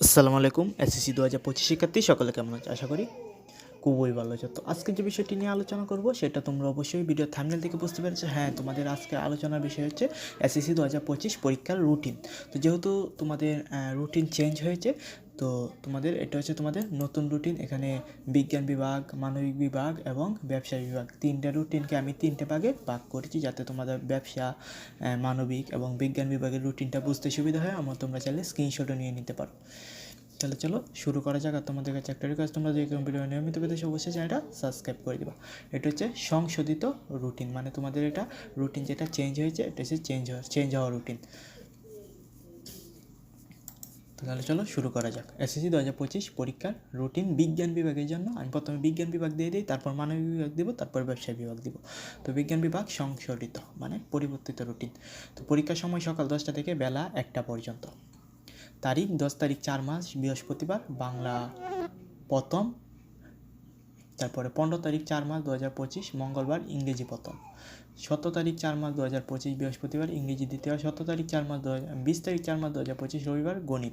আসসালামু আলাইকুম এসএসসি দু হাজার পঁচিশ শিক্ষার্থী সকলে কেমন আছে? আশা করি খুবই ভালো আছে তো আজকে যে বিষয়টি নিয়ে আলোচনা করব, সেটা তোমরা অবশ্যই ভিডিও থামনেল থেকে বুঝতে পেরেছ। হ্যাঁ তোমাদের আজকে আলোচনার বিষয় হচ্ছে এসএসসি দু হাজার পঁচিশ পরীক্ষার রুটিন তো যেহেতু তোমাদের রুটিন চেঞ্জ হয়েছে, তো তোমাদের, এটা হচ্ছে তোমাদের নতুন রুটিন এখানে বিজ্ঞান বিভাগ, মানবিক বিভাগ এবং ব্যবসা বিভাগ তিনটা রুটিনকে আমি তিনটে ভাগে ভাগ করেছি, যাতে তোমাদের ব্যবসা মানবিক এবং বিজ্ঞান বিভাগের রুটিনটা বুঝতে সুবিধা হয়। আমার তোমরা চাইলে স্ক্রিনশটও নিয়ে নিতে পারো। তাহলে চলো শুরু করা যাক আর তোমাদের কাছে একটা রিকোয়েস্ট তোমরা যে ভিডিও নিয়মিত পেতে অবশ্যই চ্যানেলটা সাবস্ক্রাইব করে দিবা। এটা হচ্ছে সংশোধিত রুটিন মানে তোমাদের এটা রুটিন যেটা চেঞ্জ হয়েছে, এটা হচ্ছে চেঞ্জ হওয়া চেঞ্জ হওয়া রুটিন তাহলে চলো শুরু করা যাক। এসএসসি দু হাজার পঁচিশ পরীক্ষার রুটিন বিজ্ঞান বিভাগের জন্য আমি প্রথমে বিজ্ঞান বিভাগ দিয়ে দিই, তারপর মানবিক বিভাগ দিব, তারপর ব্যবসায় বিভাগ দিব। তো বিজ্ঞান বিভাগ সংশোধিত মানে পরিবর্তিত রুটিন তো পরীক্ষার সময় সকাল দশটা থেকে বেলা একটা পর্যন্ত। তারিখ, দশ তারিখ, চার মাস, বৃহস্পতিবার, বাংলা প্রথম। তারপরে পনেরো তারিখ, চার মাস, দু হাজার পঁচিশ, মঙ্গলবার, ইংরেজি প্রথম। সতেরো তারিখ, চার মাস, দু হাজার পঁচিশ, বৃহস্পতিবার, ইংরেজি দ্বিতীয়। সতেরো তারিখ, চার মাস, দু হাজার বিশ তারিখ, চার মাস, দু হাজার পঁচিশ, রবিবার, গণিত।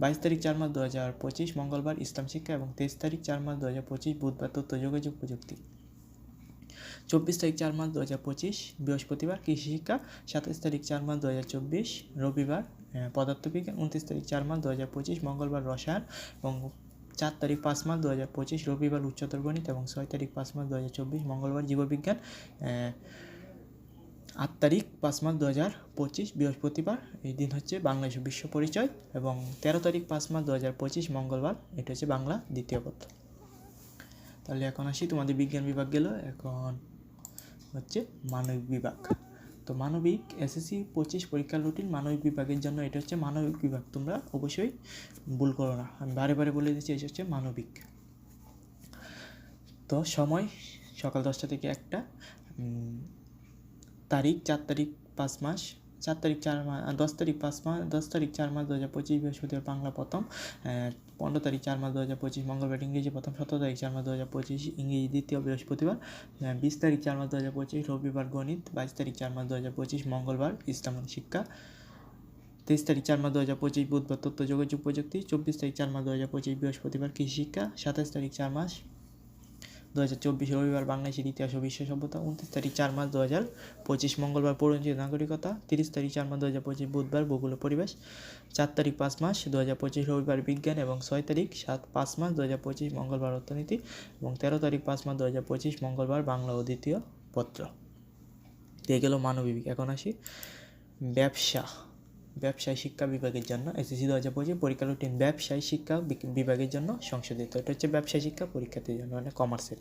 বাইশ তারিখ, চার মাস, দু হাজার পঁচিশ, মঙ্গলবার, ইসলাম শিক্ষা এবং তেইশ তারিখ, চার মাস, দু হাজার পঁচিশ, বুধবার, তথ্য, যোগাযোগ, প্রযুক্তি। চব্বিশ তারিখ চার মাস দু হাজার পঁচিশ, বৃহস্পতিবার কৃষি শিক্ষা, সাতাশ তারিখ চার মাস দু হাজার চব্বিশ, রবিবার পদার্থবিজ্ঞান, উনত্রিশ তারিখ চার মাস দু হাজার পঁচিশ, মঙ্গলবার রসায়ন এবং চার তারিখ পাঁচ মাস দু হাজার পঁচিশ, রবিবার উচ্চতর গণিত এবং ছয় তারিখ পাঁচ মাস দু হাজার চব্বিশ, মঙ্গলবার জীববিজ্ঞান আট তারিখ পাঁচ মাস দু হাজার পঁচিশ, বৃহস্পতিবার এই দিন হচ্ছে বাংলাদেশ বিশ্ব পরিচয় এবং তেরো তারিখ পাঁচ মাস দু হাজার পঁচিশ, মঙ্গলবার এটা হচ্ছে বাংলা দ্বিতীয় পত্র তাহলে এখন আসি, তোমাদের বিজ্ঞান বিভাগ গেল, এখন হচ্ছে মানবিক বিভাগ। তো মানবিক এসএসসি পঁচিশ পরীক্ষার রুটিন মানবিক বিভাগের জন্য এটা হচ্ছে মানবিক বিভাগ। তোমরা অবশ্যই ভুল করো না। আমি বারে বারে বলে দিচ্ছি, এটা হচ্ছে মানবিক। তো সময় সকাল দশটা থেকে একটা তারিখ, চার তারিখ, পাঁচ মাস। চার তারিখ চার মাস দশ তারিখ পাঁচ মাস, দশ তারিখ চার মাস দু হাজার পঁচিশ বৃহস্পতিবার বাংলা প্রথম পনেরো তারিখ চার মাস দু হাজার পঁচিশ মঙ্গলবার ইংরেজি প্রথম, সতেরো তারিখ চার মাস দু হাজার পঁচিশ ইংরেজি দ্বিতীয় বৃহস্পতিবার বিশ তারিখ চার মাস দু হাজার পঁচিশ রবিবার গণিত, বাইশ তারিখ চার মাস দু হাজার পঁচিশ মঙ্গলবার ইসলাম শিক্ষা, তেইশ তারিখ চার মাস দু হাজার পঁচিশ বুধবার তথ্য, যোগাযোগ প্রযুক্তি, চব্বিশ তারিখ চার মাস দু হাজার পঁচিশ বৃহস্পতিবার কৃষি শিক্ষা, সাতাশ তারিখ চার মাস দু হাজার চব্বিশ রবিবার বাংলাদেশের ইতিহাস ও বিশ্ব সভ্যতা, উনত্রিশ তারিখ চার মাস দু হাজার পঁচিশ, মঙ্গলবার পৌরঞ্চিত নাগরিকতা, তিরিশ তারিখ চার মাস দু হাজার পঁচিশ, বুধবার ভূগোল পরিবেশ, চার তারিখ পাঁচ মাস দু হাজার পঁচিশ রবিবার বিজ্ঞান এবং ছয় তারিখ সাত পাঁচ মাস দু হাজার পঁচিশ মঙ্গলবার অর্থনীতি এবং তেরো তারিখ পাঁচ মাস দু হাজার পঁচিশ মঙ্গলবার বাংলা ও দ্বিতীয় পত্র। দিয়ে গেল মানবিক। এখন আসি ব্যবসা। ব্যবসায় শিক্ষা বিভাগের জন্য এসএসসি দু হাজার পঁচিশ পরীক্ষা রুটিন ব্যবসায় শিক্ষা বিভাগের জন্য সংশোধিত। এটা হচ্ছে ব্যবসায় শিক্ষা পরীক্ষার্থীর জন্য মানে কমার্সের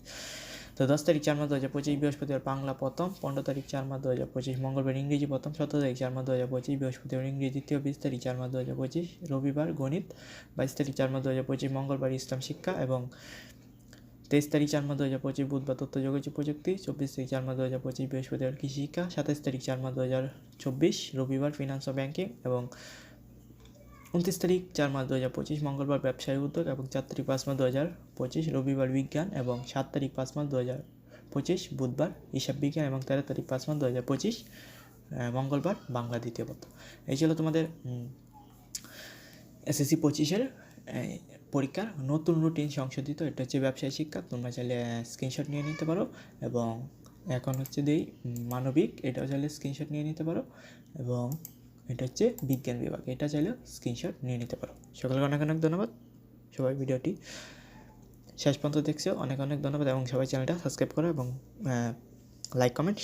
তো দশ তারিখ চার মাস দু হাজার পঁচিশ বৃহস্পতিবার বাংলা প্রথম, পনেরো তারিখ চার মাস দু হাজার পঁচিশ মঙ্গলবার ইংরেজি প্রথম, সতেরো তারিখ চার মাস দু হাজার পঁচিশ বৃহস্পতিবার ইংরেজি দ্বিতীয় বিশ তারিখ চার মাস দু হাজার পঁচিশ রবিবার গণিত, বাইশ তারিখ চার মাস দু হাজার পঁচিশ মঙ্গলবার ইসলাম শিক্ষা এবং তেইশ তারিখ চার মাস দু হাজার পঁচিশ বুধবার তথ্য যোগাযোগ প্রযুক্তি, চব্বিশ তারিখ চার মাস দু হাজার পঁচিশ বৃহস্পতিবার কৃষি শিক্ষা সাতাশ তারিখ চার মাস দু হাজার চব্বিশ রবিবার ফিনান্স ও ব্যাংকিং এবং উনত্রিশ তারিখ চার মাস দু হাজার পঁচিশ মঙ্গলবার ব্যবসায়ী উদ্যোগ এবং চার তারিখ পাঁচ মাস দু হাজার পঁচিশ রবিবার বিজ্ঞান এবং সাত তারিখ পাঁচ মাস দু হাজার পঁচিশ বুধবার হিসাব বিজ্ঞান এবং তেরো তারিখ পাঁচ মাস দু হাজার পঁচিশ মঙ্গলবার বাংলা দ্বিতীয় পত্র। এই ছিল তোমাদের এসএসসি পঁচিশের পরীক্ষার নতুন রুটিন সংশোধিত। এটা হচ্ছে ব্যবসায় শিক্ষা, তোমরা চাইলে স্ক্রিনশট নিয়ে নিতে পারো এবং এখন হচ্ছে দেই মানবিক, এটাও চাইলে স্ক্রিনশট নিয়ে নিতে পারো এবং এটা হচ্ছে বিজ্ঞান বিভাগ, এটা চাইলেও স্ক্রিনশট নিয়ে নিতে পারো। সকলকে অনেক অনেক ধন্যবাদ। সবাই ভিডিওটি শেষ পর্যন্ত দেখছ। অনেক অনেক ধন্যবাদ এবং সবাই চ্যানেলটা সাবস্ক্রাইব করো এবং লাইক কমেন্ট